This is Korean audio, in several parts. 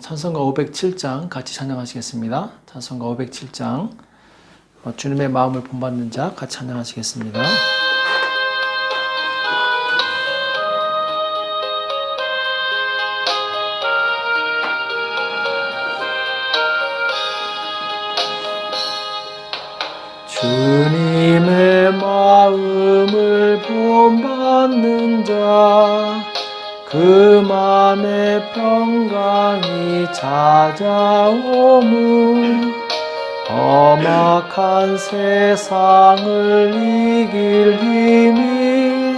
찬송가 507장 같이 찬양하시겠습니다. 찬송가 507장 어, 주님의 마음을 본받는 자 같이 찬양하시겠습니다. 찾아오무, 험악한 세상을 이길 힘이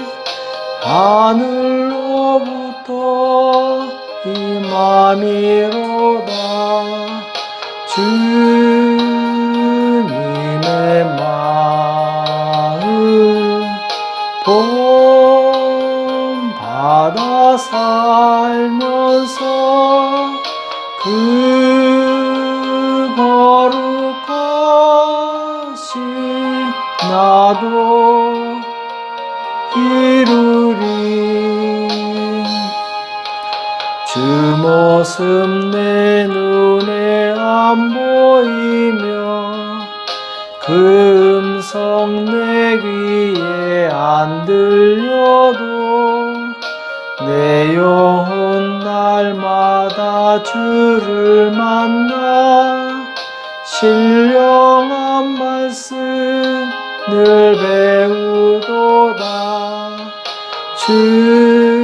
하늘로부터 임함이로다. 주 모습 내 눈에 안 보이며 그 음성 내 귀에 안 들려도 내 영혼 날마다 주를 만나 신령한 말씀 늘 배우도다. 주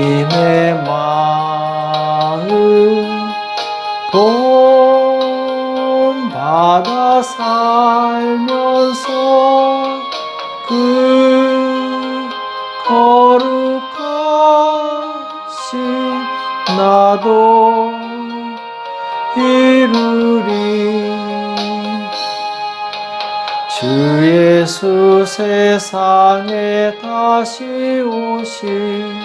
의 마음 본받아 살면서 그 거룩하신 나도 이루리. 주 예수 세상에 다시 오실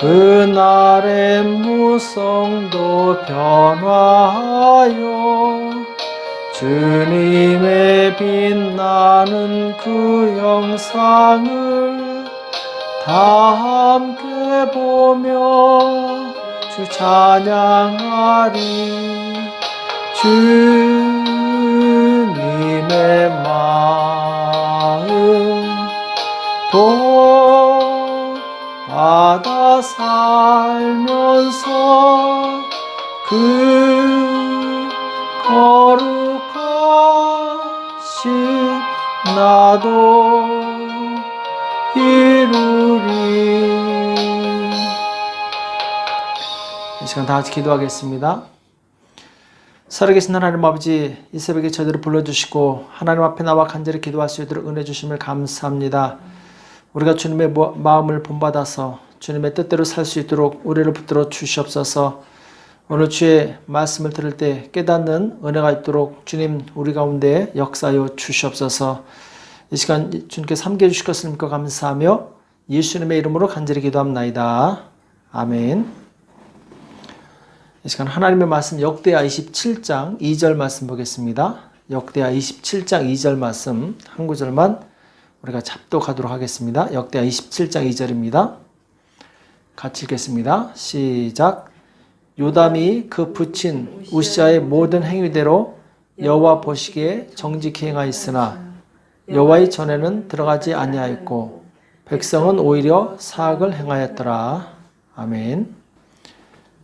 그날의 무성도 변화하여 주님의 빛나는 그 영상을 다 함께 보며 주 찬양하리. 주님의 마음 본 받아 살면서 그 거룩하신 나도 이루리 이 시간 다 같이 기도하겠습니다. 살아계신 하나님 아버지 이 새벽에 저희들을 불러주시고 하나님 앞에 나와 간절히 기도할 수 있도록 은혜 주심을 감사합니다. 우리가 주님의 모- 마음을 본받아서 주님의 뜻대로 살 수 있도록 우리를 붙들어 주시옵소서 오늘 주의 말씀을 들을 때 깨닫는 은혜가 있도록 주님 우리 가운데 역사하여 주시옵소서 이 시간 주님께 삼게 해주실 것을 믿고 감사하며 예수님의 이름으로 간절히 기도합나이다. 아멘 이 시간 하나님의 말씀 역대하 27장 2절 말씀 보겠습니다. 역대하 27장 2절 말씀 한 구절만 우리가 잡독하도록 하겠습니다. 역대하 27장 2절입니다. 같이 읽겠습니다. 시작. 요담이 그 붙인 우시아의 모든 행위대로 여호와 보시기에 정직히 행하였으나 여호와의 전에는 들어가지 아니하였고 백성은 오히려 사악을 행하였더라. 아멘.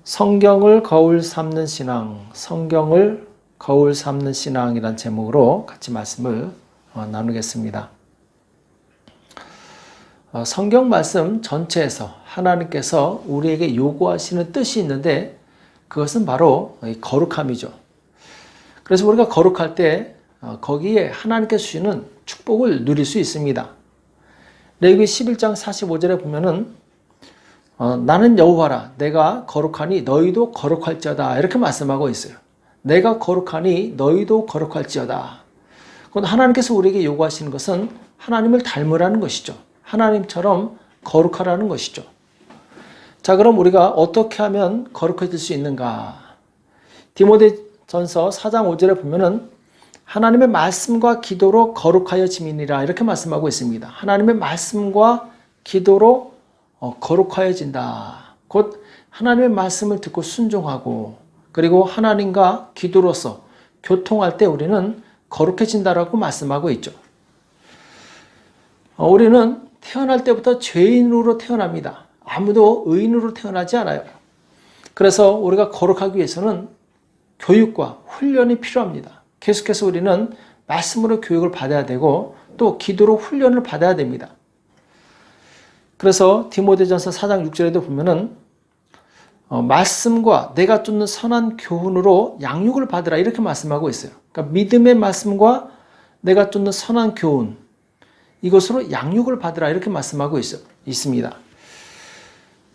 성경을 거울 삼는 신앙, 성경을 거울 삼는 신앙이란 제목으로 같이 말씀을 어, 나누겠습니다. 어, 성경 말씀 전체에서 하나님께서 우리에게 요구하시는 뜻이 있는데 그것은 바로 이 거룩함이죠. 그래서 우리가 거룩할 때 어, 거기에 하나님께서 주시는 축복을 누릴 수 있습니다. 레위 11장 45절에 보면은 어, 나는 여호와라 내가 거룩하니 너희도 거룩할지어다 이렇게 말씀하고 있어요. 내가 거룩하니 너희도 거룩할지어다. 곧 하나님께서 우리에게 요구하시는 것은 하나님을 닮으라는 것이죠. 하나님처럼 거룩하라는 것이죠. 자, 그럼 우리가 어떻게 하면 거룩해질 수 있는가? 디모데 전서 4장 5절에 보면은 하나님의 말씀과 기도로 거룩하여 지민이라 이렇게 말씀하고 있습니다. 하나님의 말씀과 기도로 어, 거룩하여진다. 곧 하나님의 말씀을 듣고 순종하고 그리고 하나님과 기도로서 교통할 때 우리는 거룩해진다라고 말씀하고 있죠. 어, 우리는 태어날 때부터 죄인으로 태어납니다. 아무도 의인으로 태어나지 않아요. 그래서 우리가 거룩하기 위해서는 교육과 훈련이 필요합니다. 계속해서 우리는 말씀으로 교육을 받아야 되고 또 기도로 훈련을 받아야 됩니다. 그래서 디모데전서 4장 6절에도 보면은 어, 말씀과 내가 쫓는 선한 교훈으로 양육을 받으라 이렇게 말씀하고 있어요. 그러니까 믿음의 말씀과 내가 쫓는 선한 교훈 이것으로 양육을 받으라 이렇게 말씀하고 있어, 있습니다.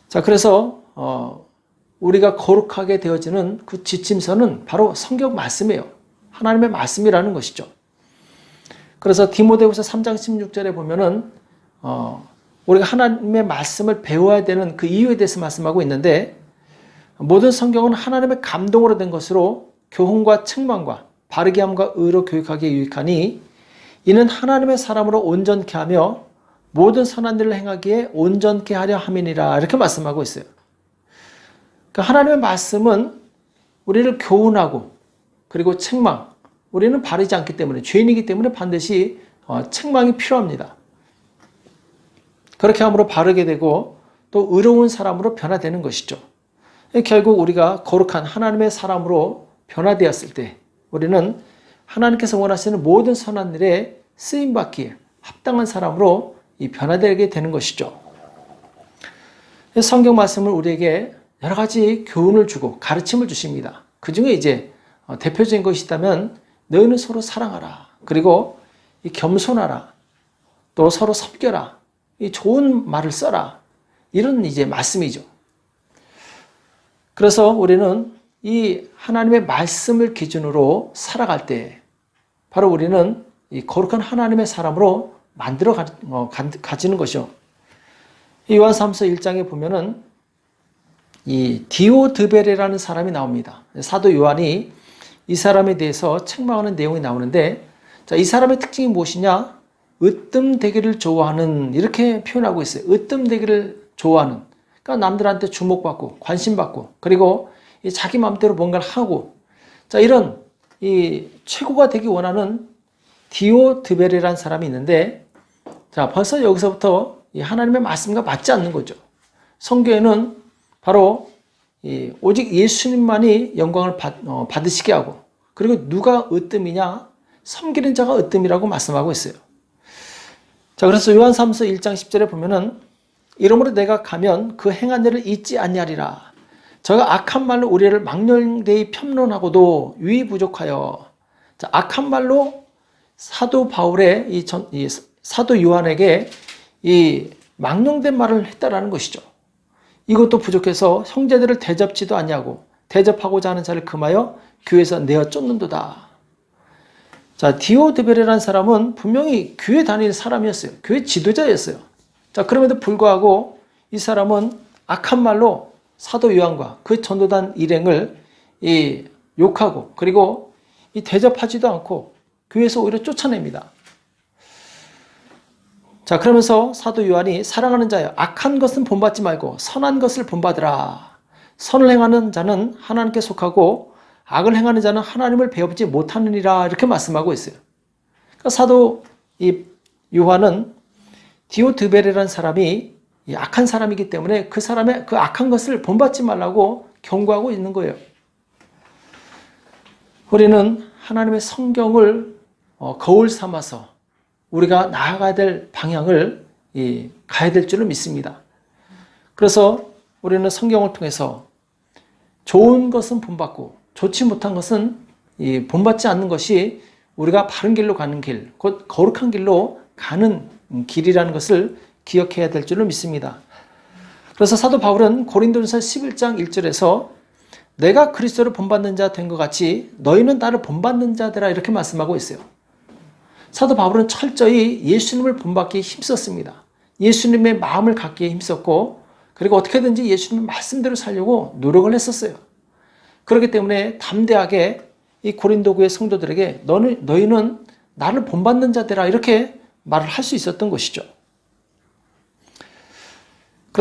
자, 그래서 어, 우리가 거룩하게 되어지는 그 지침서는 바로 성경 말씀이에요. 하나님의 말씀이라는 것이죠. 그래서 디모데후서 3장 16절에 보면은 어, 우리가 하나님의 말씀을 배워야 되는 그 이유에 대해서 말씀하고 있는데 모든 성경은 하나님의 감동으로 된 것으로 교훈과 책망과 바르게 함과 의로 교육하기에 유익하니 이는 하나님의 사람으로 온전케 하며 모든 선한 일을 행하기에 온전케 하려 함이니라 이렇게 말씀하고 있어요. 그러니까 하나님의 말씀은 우리를 교훈하고 그리고 책망 우리는 바르지 않기 때문에 죄인이기 때문에 반드시 어, 책망이 필요합니다. 그렇게 함으로 바르게 되고 또 의로운 사람으로 변화되는 것이죠. 결국 우리가 거룩한 하나님의 사람으로 변화되었을 때 우리는 하나님께서 원하시는 모든 선한 일에 쓰임 받기에 합당한 사람으로 변화되게 되는 것이죠. 성경 말씀을 우리에게 여러 가지 교훈을 주고 가르침을 주십니다. 그 중에 이제 어, 대표적인 것이 있다면 너희는 서로 사랑하라. 그리고 겸손하라. 또 서로 섬겨라. 이 좋은 말을 써라. 이런 이제 말씀이죠. 그래서 우리는 이 하나님의 말씀을 기준으로 살아갈 때 바로 우리는 이 거룩한 하나님의 사람으로 만들어 가, 어, 가지는 것이요. 요한삼서 1장에 보면은 이 디오드베레라는 사람이 나옵니다. 사도 요한이 이 사람에 대해서 책망하는 내용이 나오는데 자, 이 사람의 특징이 무엇이냐? 으뜸되기를 좋아하는 이렇게 표현하고 있어요. 으뜸되기를 좋아하는. 그러니까 남들한테 주목받고 관심받고 그리고 자기 마음대로 뭔가를 하고 자 이런 이 최고가 되기 원하는 디오드베레라는 사람이 있는데 자 벌써 여기서부터 하나님의 말씀과 맞지 않는 거죠. 성경에는 바로 오직 예수님만이 영광을 받, 어, 받으시게 하고 그리고 누가 으뜸이냐 섬기는 자가 으뜸이라고 말씀하고 있어요. 자 그래서 요한 3서 1장 10절에 보면은 이러므로 내가 가면 그 행한 일을 잊지 않냐리라. 저가 악한 말로 우리를 망령되이 편론하고도 유의 부족하여 자, 악한 말로 사도 바울의 이, 전, 이 사도 요한에게 이 망령된 말을 했다라는 것이죠. 이것도 부족해서 형제들을 대접지도 않냐고 대접하고자 하는 자를 금하여 교회에서 내어 쫓는도다. 자, 디오드베레라는 사람은 분명히 교회 다니는 사람이었어요. 교회 지도자였어요. 자, 그럼에도 불구하고 이 사람은 악한 말로 사도 요한과 그 전도단 일행을 이 욕하고 그리고 이 대접하지도 않고 교회에서 오히려 쫓아냅니다. 자, 그러면서 사도 요한이 사랑하는 자여 악한 것은 본받지 말고 선한 것을 본받으라. 선을 행하는 자는 하나님께 속하고 악을 행하는 자는 하나님을 배우지 못하느니라 이렇게 말씀하고 있어요. 그러니까 사도 이 요한은 디오드베레라는 사람이 악한 사람이기 때문에 그 사람의 그 악한 것을 본받지 말라고 경고하고 있는 거예요. 우리는 하나님의 성경을 어, 거울 삼아서 우리가 나아가야 될 방향을 이, 가야 될 줄을 믿습니다. 그래서 우리는 성경을 통해서 좋은 것은 본받고 좋지 못한 것은 이 본받지 않는 것이 우리가 바른 길로 가는 길, 곧 거룩한 길로 가는 길이라는 것을 기억해야 될 줄을 믿습니다. 그래서 사도 바울은 고린도전서 11장 1절에서 내가 그리스도를 본받는 자 된 것 같이 너희는 나를 본받는 자들아 이렇게 말씀하고 있어요. 사도 바울은 철저히 예수님을 본받기에 힘썼습니다. 예수님의 마음을 갖기에 힘썼고 그리고 어떻게든지 예수님 말씀대로 살려고 노력을 했었어요. 그렇기 때문에 담대하게 이 고린도교의 성도들에게 너는 너희는 나를 본받는 자들아 이렇게 말을 할 수 있었던 것이죠.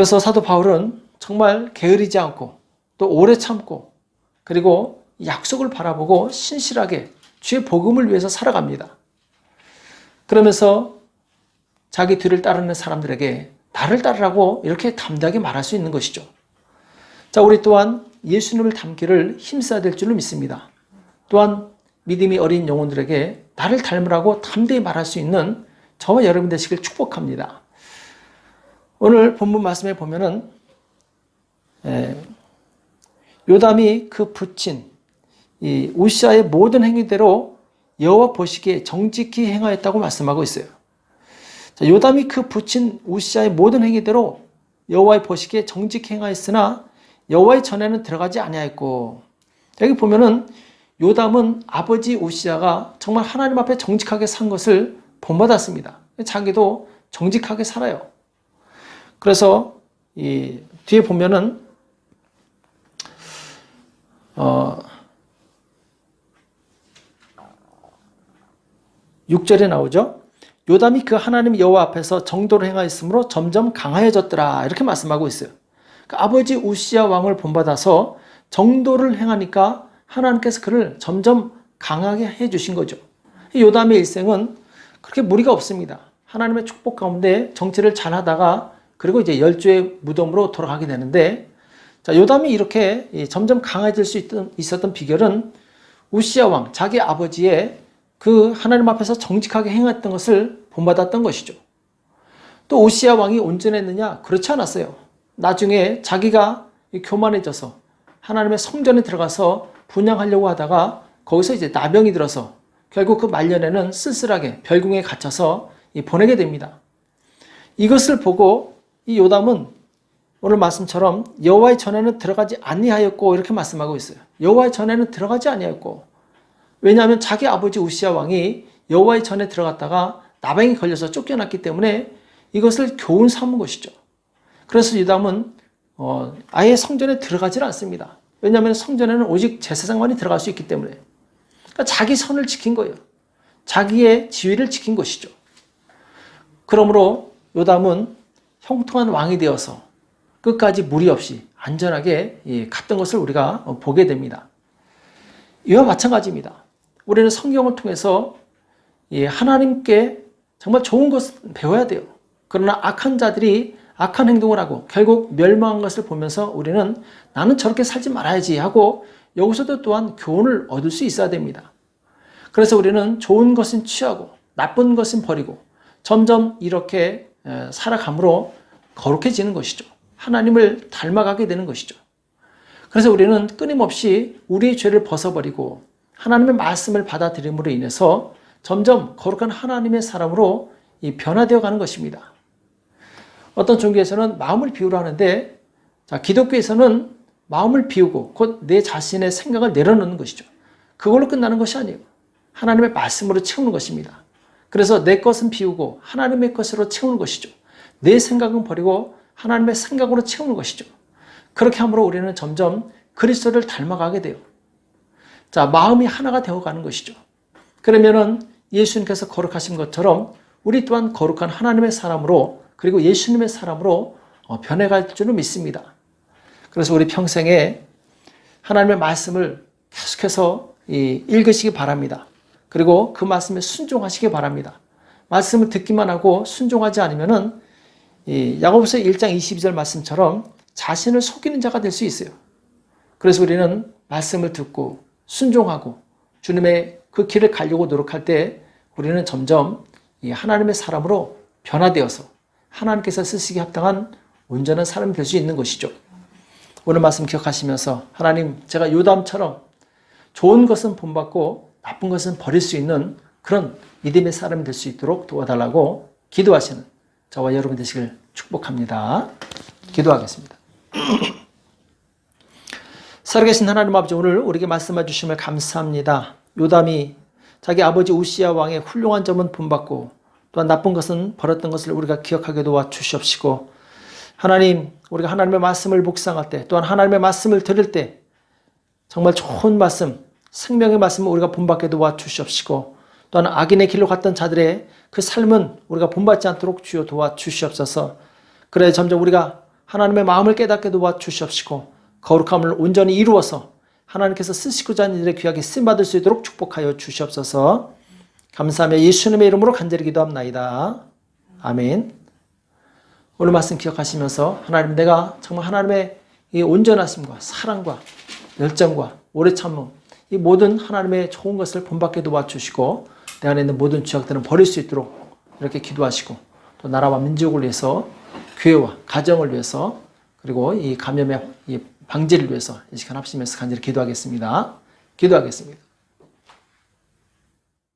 그래서 사도 바울은 정말 게으르지 않고 또 오래 참고 그리고 약속을 바라보고 신실하게 주의 복음을 위해서 살아갑니다. 그러면서 자기 뒤를 따르는 사람들에게 나를 따르라고 이렇게 담대하게 말할 수 있는 것이죠. 자, 우리 또한 예수님을 닮기를 힘써야 될 줄을 믿습니다. 또한 믿음이 어린 영혼들에게 나를 닮으라고 담대히 말할 수 있는 저와 여러분 되시길 축복합니다. 오늘 본문 말씀에 보면은 에, 요담이 그 붙인 이 우시아의 모든 행위대로 여호와 보시기에 정직히 행하였다고 말씀하고 있어요. 자, 요담이 그 붙인 우시아의 모든 행위대로 여호와의 보시기에 정직히 행하였으나 여호와의 전에는 들어가지 아니하였고 여기 보면은 요담은 아버지 우시아가 정말 하나님 앞에 정직하게 산 것을 본받았습니다. 자기도 정직하게 살아요. 그래서 이 뒤에 보면은 어 6절에 나오죠. 요담이 그 하나님 여호와 앞에서 정도를 행하였으므로 점점 강하여졌더라. 이렇게 말씀하고 있어요. 그 아버지 우시아 왕을 본받아서 정도를 행하니까 하나님께서 그를 점점 강하게 해 주신 거죠. 요담의 일생은 그렇게 무리가 없습니다. 하나님의 축복 가운데 정치를 잘 하다가 그리고 이제 열주의 무덤으로 돌아가게 되는데 자, 요담이 이렇게 점점 강해질 수 있던, 있었던 비결은 우시아 왕, 자기 아버지의 그 하나님 앞에서 정직하게 행했던 것을 본받았던 것이죠. 또 오시아 왕이 온전했느냐? 그렇지 않았어요. 나중에 자기가 교만해져서 하나님의 성전에 들어가서 분양하려고 하다가 거기서 이제 나병이 들어서 결국 그 말년에는 쓸쓸하게 별궁에 갇혀서 보내게 됩니다. 이것을 보고 이 요담은 오늘 말씀처럼 여호와의 전에는 들어가지 아니하였고 이렇게 말씀하고 있어요. 여호와의 전에는 들어가지 아니하였고 왜냐하면 자기 아버지 우시아 왕이 여호와의 전에 들어갔다가 나병이 걸려서 쫓겨났기 때문에 이것을 교훈 삼은 것이죠. 그래서 유담은 어, 아예 성전에 들어가질 않습니다. 왜냐하면 성전에는 오직 제사장만이 들어갈 수 있기 때문에 그러니까 자기 선을 지킨 거예요. 자기의 지위를 지킨 것이죠. 그러므로 요담은 형통한 왕이 되어서 끝까지 무리 없이 안전하게 갔던 것을 우리가 보게 됩니다. 이와 마찬가지입니다. 우리는 성경을 통해서 하나님께 정말 좋은 것을 배워야 돼요. 그러나 악한 자들이 악한 행동을 하고 결국 멸망한 것을 보면서 우리는 나는 저렇게 살지 말아야지 하고 여기서도 또한 교훈을 얻을 수 있어야 됩니다. 그래서 우리는 좋은 것은 취하고 나쁜 것은 버리고 점점 이렇게 살아감으로 거룩해지는 것이죠. 하나님을 닮아가게 되는 것이죠. 그래서 우리는 끊임없이 우리의 죄를 벗어버리고 하나님의 말씀을 받아들임으로 인해서 점점 거룩한 하나님의 사람으로 변화되어 가는 것입니다. 어떤 종교에서는 마음을 비우라 하는데 자, 기독교에서는 마음을 비우고 곧 내 자신의 생각을 내려놓는 것이죠. 그걸로 끝나는 것이 아니에요. 하나님의 말씀으로 채우는 것입니다. 그래서 내 것은 비우고 하나님의 것으로 채우는 것이죠. 내 생각은 버리고 하나님의 생각으로 채우는 것이죠. 그렇게 함으로 우리는 점점 그리스도를 닮아가게 돼요. 자, 마음이 하나가 되어 가는 것이죠. 그러면은 예수님께서 거룩하신 것처럼 우리 또한 거룩한 하나님의 사람으로 그리고 예수님의 사람으로 어, 변해갈 줄을 믿습니다. 그래서 우리 평생에 하나님의 말씀을 계속해서 읽으시기 바랍니다. 그리고 그 말씀에 순종하시기 바랍니다. 말씀을 듣기만 하고 순종하지 않으면은 야고보서 1장 22절 말씀처럼 자신을 속이는 자가 될 수 있어요. 그래서 우리는 말씀을 듣고 순종하고 주님의 그 길을 가려고 노력할 때 우리는 점점 이 하나님의 사람으로 변화되어서 하나님께서 쓰시기 합당한 온전한 사람이 될 수 있는 것이죠. 오늘 말씀 기억하시면서 하나님 제가 요담처럼 좋은 것은 본받고 나쁜 것은 버릴 수 있는 그런 믿음의 사람이 될 수 있도록 도와달라고 기도하시는 저와 여러분 되시길 축복합니다. 기도하겠습니다. 살아계신 하나님 아버지 오늘 우리에게 말씀해 주심을 감사합니다. 요담이 자기 아버지 우시아 왕의 훌륭한 점은 본받고 또한 나쁜 것은 버렸던 것을 우리가 기억하게 도와 주시옵시고 하나님 우리가 하나님의 말씀을 묵상할 때 또한 하나님의 말씀을 들을 때 정말 좋은 말씀 생명의 말씀을 우리가 본받게 도와 주시옵시고 또한 악인의 길로 갔던 자들의 그 삶은 우리가 본받지 않도록 주여 도와 주시옵소서 그래 점점 우리가 하나님의 마음을 깨닫게 도와 주시옵시고 거룩함을 온전히 이루어서 하나님께서 쓰시고자 하는 일에 귀하게 쓰임 받을 수 있도록 축복하여 주시옵소서 감사하며 예수님의 이름으로 간절히 기도합나이다. 아멘. 오늘 말씀 기억하시면서 하나님 내가 정말 하나님의 이 온전하심과 사랑과 열정과 오래 참음 이 모든 하나님의 좋은 것을 본받게 도와주시고 내 안에 있는 모든 죄악들은 버릴 수 있도록 이렇게 기도하시고 또 나라와 민족을 위해서 교회와 가정을 위해서 그리고 이 감염의 이 방지를 위해서 이 시간 합심해서 간절히 기도하겠습니다. 기도하겠습니다.